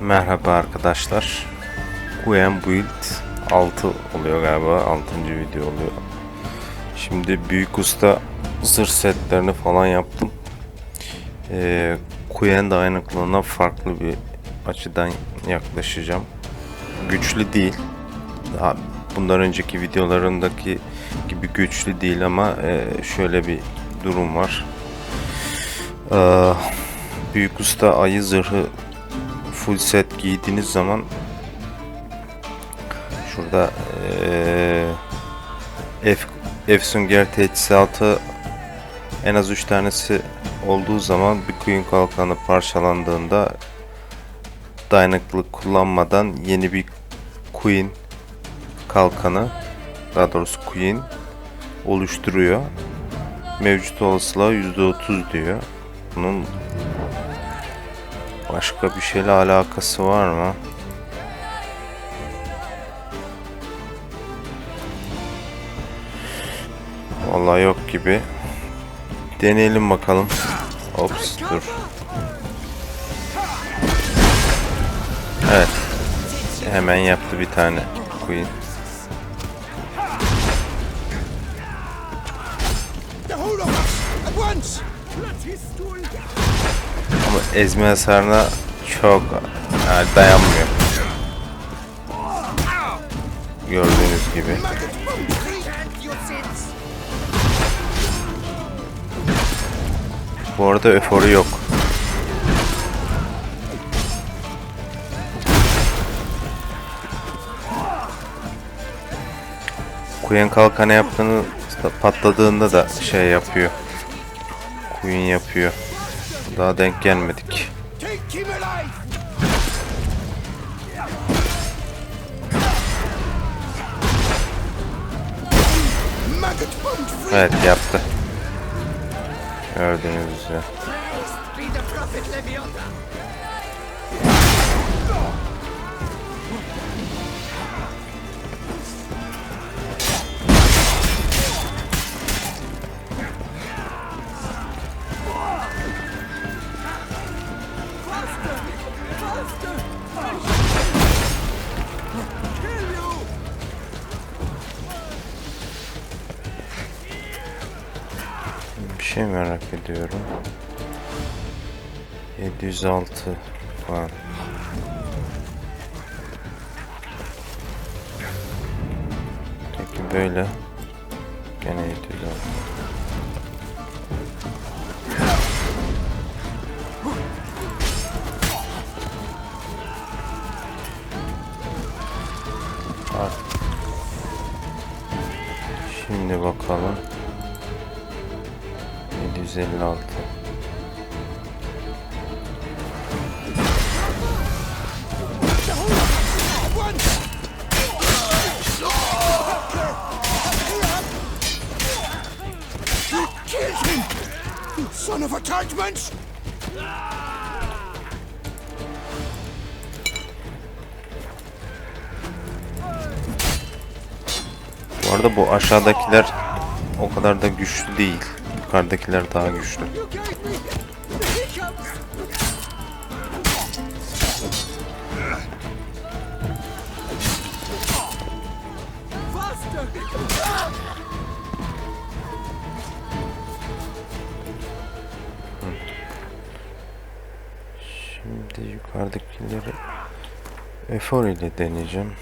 Merhaba arkadaşlar. Queen Build 6 oluyor galiba. 6. video oluyor. Şimdi büyük usta zırh setlerini falan yaptım. Ee, Queen dayanıklılığına farklı bir açıdan yaklaşacağım. Güçlü değil. Daha bundan önceki videolarındaki gibi güçlü değil ama e, şöyle bir durum var. Ee, büyük usta ayı zırhı full set giydiğiniz zaman şurada eee F Efsunger teçhizatı en az 3 tanesi olduğu zaman bir Queen kalkanı parçalandığında dayanıklılık kullanmadan yeni bir Queen kalkanı daha doğrusu Queen oluşturuyor. Mevcut olasılığa %30 diyor. Bunun Başka bir şeyle alakası var mı? Vallahi yok gibi. Deneyelim bakalım. Ops dur. Evet. Hemen yaptı bir tane Queen. Ezme hasarına çok yani dayanmıyor. Gördüğünüz gibi. Bu arada eforu yok. Queen kalkanı yaptığını patladığında da şey yapıyor. Queen yapıyor. Daha denk gelmedik. Evet yaptı. Gördüğünüz üzere. Ediyorum. 706 falan. Peki böyle. Gene 706. Artık. Şimdi bakalım. 756 At once! You killed him! You son of attachments! Bu arada bu aşağıdakiler o kadar da güçlü değil. Yukarıdakiler daha güçlü. Şimdi yukarıdakileri efor ile deneyeceğim.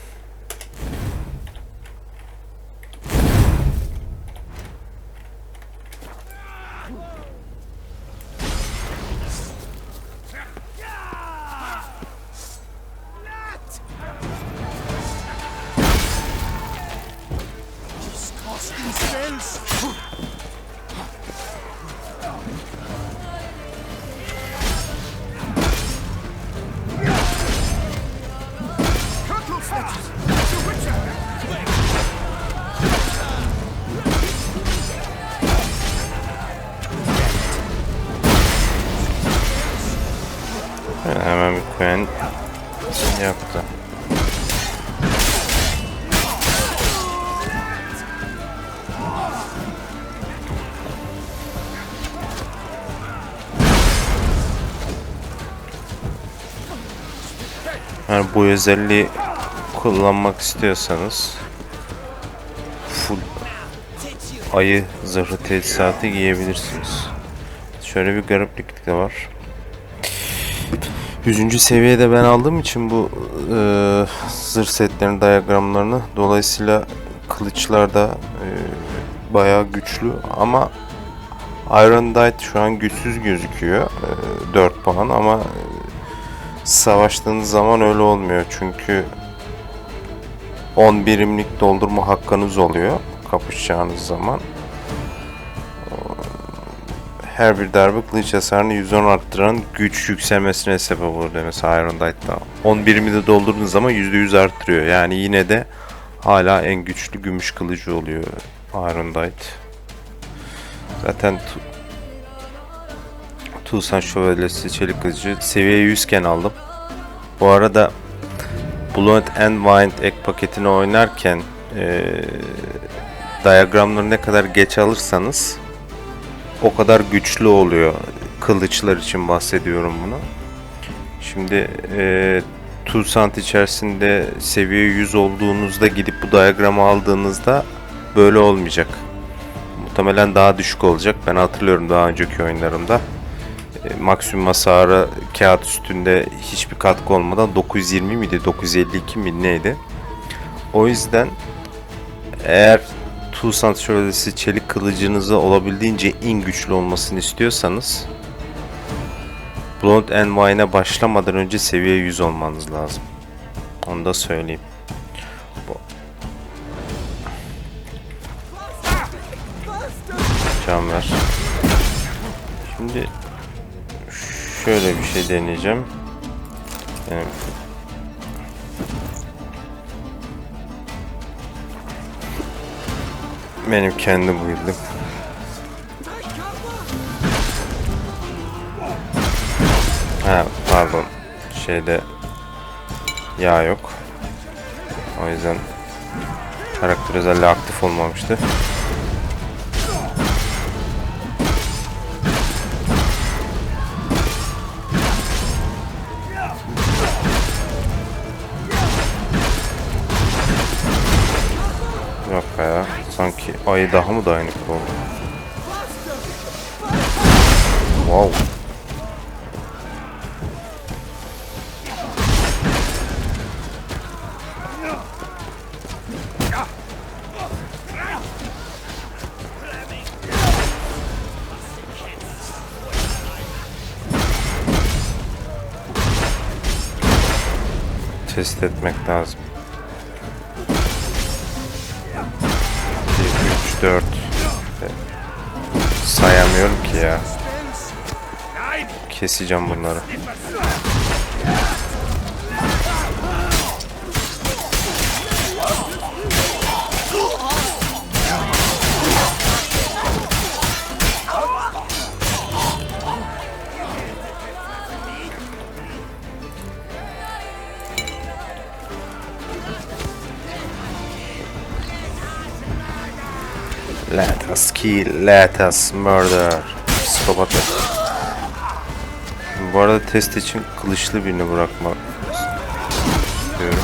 Bu özelliği kullanmak istiyorsanız full ayı zırhı tesisatı giyebilirsiniz. Şöyle bir gariplik de var. 100. seviyede ben aldığım için bu e, zırh setlerin diyagramlarını dolayısıyla kılıçlar da e, bayağı güçlü ama Iron Dite şu an güçsüz gözüküyor. E, 4 puan ama savaştığınız zaman öyle olmuyor. Çünkü 10 birimlik doldurma hakkınız oluyor kapışacağınız zaman. Her bir darbe kılıç hasarını 110 arttıran güç yükselmesine sebep olur mesela Iron Dite'da. 10 birimi de doldurduğunuz zaman %100 arttırıyor. Yani yine de hala en güçlü gümüş kılıcı oluyor Iron Dite. Zaten tu- Tucson Şövalyesi çelik kılıcı seviye 100 iken aldım. Bu arada Blood and Wind ek paketini oynarken eee diyagramları ne kadar geç alırsanız o kadar güçlü oluyor. Kılıçlar için bahsediyorum bunu. Şimdi eee Tulsant içerisinde seviye 100 olduğunuzda gidip bu diyagramı aldığınızda böyle olmayacak. Muhtemelen daha düşük olacak. Ben hatırlıyorum daha önceki oyunlarımda. E, maksimum hasarı kağıt üstünde hiçbir katkı olmadan 920 miydi 952 mi neydi? O yüzden eğer Tulsant Şövalyesi çelik kılıcınızı olabildiğince en güçlü olmasını istiyorsanız Blood and Wine'e başlamadan önce seviye 100 olmanız lazım. Onu da söyleyeyim. Can ver. Şimdi şöyle bir şey deneyeceğim. Yani benim kendi build'im. Ha pardon. Şeyde yağ yok. O yüzden karakter özelliği aktif olmamıştı. Ayı daha mı dayanıklı oldu? Wow. Test etmek lazım. 4 Sayamıyorum ki ya. Keseceğim bunları. Let us kill, let us murder. Psikopat. Bu arada test için kılıçlı birini bırakmak istiyorum.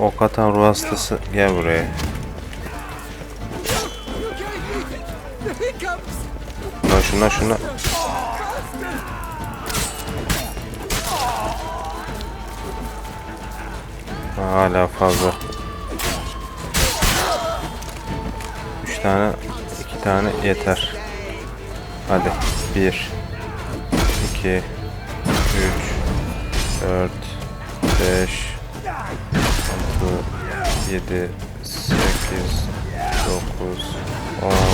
Ok atan ruh hastası gel buraya. şundan şundan. Hala fazla. 3 tane, 2 tane yeter. Hadi 1 2 3 4 5 6 7 8 9 10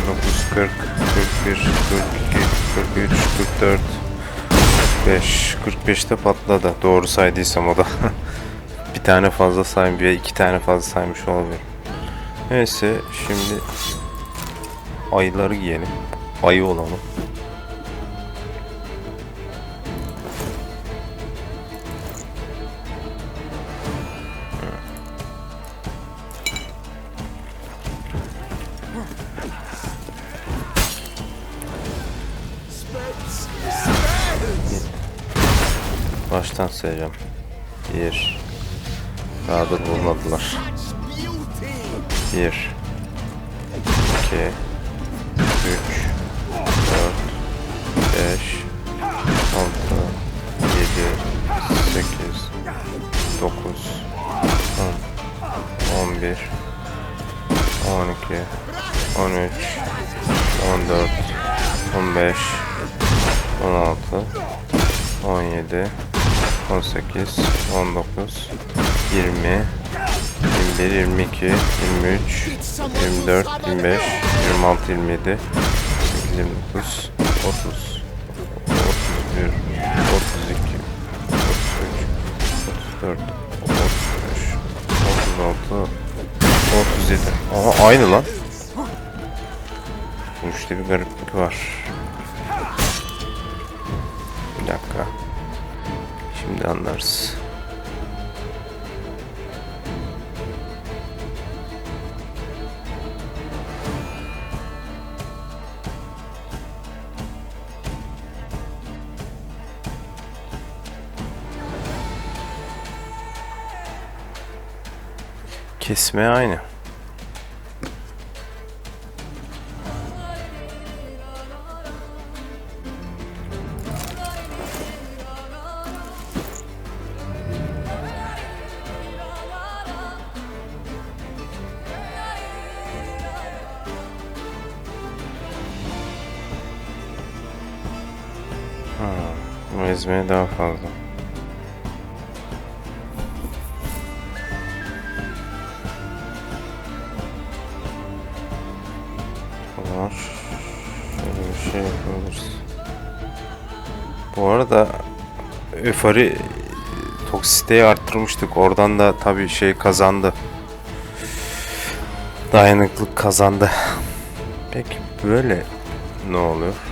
39, 40, 41, 42, 43, 44, 45. 45'te patladı. Doğru saydıysam o da. bir tane fazla saymış iki tane fazla saymış olabilir. Neyse şimdi ayıları giyelim. Ayı olalım. Baştan sayacağım. Bir. Daha dur bulmadılar. Bir. iki, Üç. Dört. Beş. Altı. Yedi. Sekiz. Dokuz. On. On bir. On iki. On üç. On dört. On beş. On altı. 17 18 19 20 21 22 23 24 25 26 27 28 29 30 31 32 33 34 35 36 37 Aha aynı lan. Bu işte bir gariplik var. Bir dakika. Şimdi anlarız. Kesme aynı. Bu ezmeye daha fazla. Var. Şöyle bir şey yapabiliriz. Bu arada Öfari toksiteyi arttırmıştık. Oradan da tabii şey kazandı. Dayanıklık kazandı. Peki böyle ne oluyor?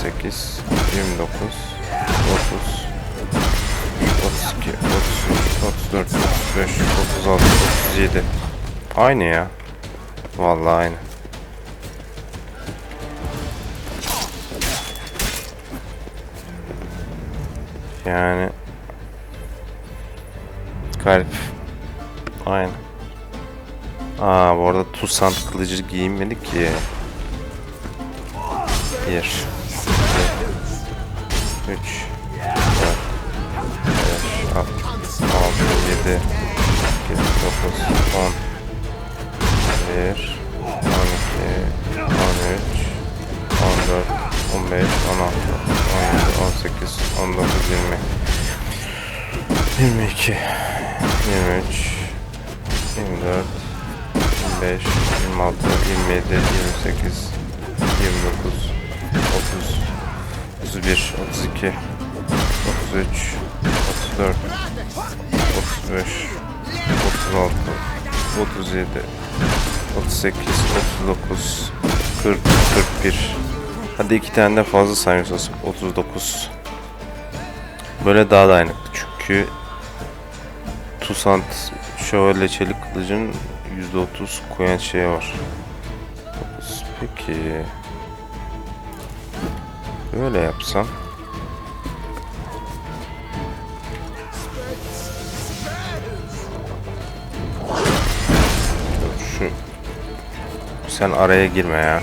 28, 29, 30, 32, 33, 34, 35, 36, 37. Aynı ya. Vallahi aynı. Yani kalp aynı. Aa bu arada Tusant kılıcı giyinmedik ki. Bir, 3 4 5 6 7 8 9 10 1 12 13 14 15 16 17 18 19 20 22 23 24 25 26 27 28 29 31 32 33 34 35 36 37 38 39 40 41 Hadi iki tane de fazla sayıyoruz 39 Böyle daha dayanıklı çünkü Tusant şövalye çelik kılıcın %30 koyan şey var. 9 Peki. Böyle yapsam. Şu sen araya girme ya.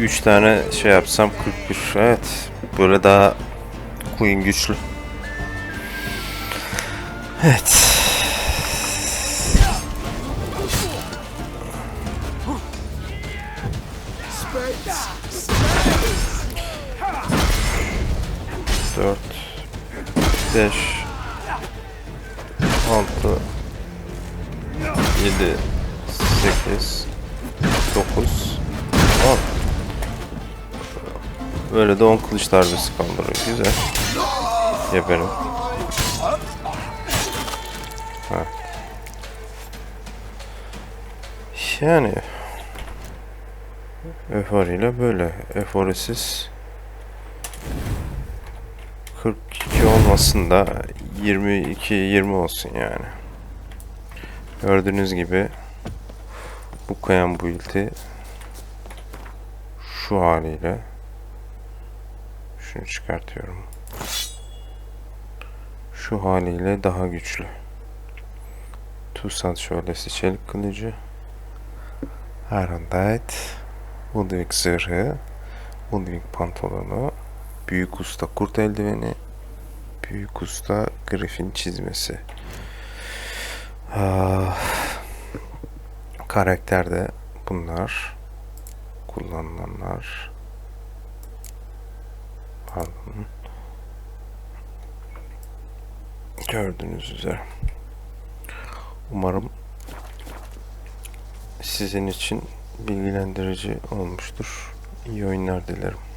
3 tane şey yapsam 41. Evet. Böyle daha Queen güçlü. Evet. Dört, beş, altı, yedi, sekiz, dokuz, Böyle de on kılıç darbesi kaldırıyor. Güzel. Yaparım. Ha. Yani Eforiyle böyle. Eforisiz 42 olmasın da 22-20 olsun yani. Gördüğünüz gibi bu kayan build'i şu haliyle şunu çıkartıyorum. Şu haliyle daha güçlü. Tusat şöylesi çelik kılıcı. Arandite. Ludwig zırhı. Ludwig pantolonu. Büyük usta kurt eldiveni. Büyük usta Griffin çizmesi. Ah, karakterde bunlar. Kullanılanlar. Pardon. Gördüğünüz üzere. Umarım sizin için bilgilendirici olmuştur. İyi oyunlar dilerim.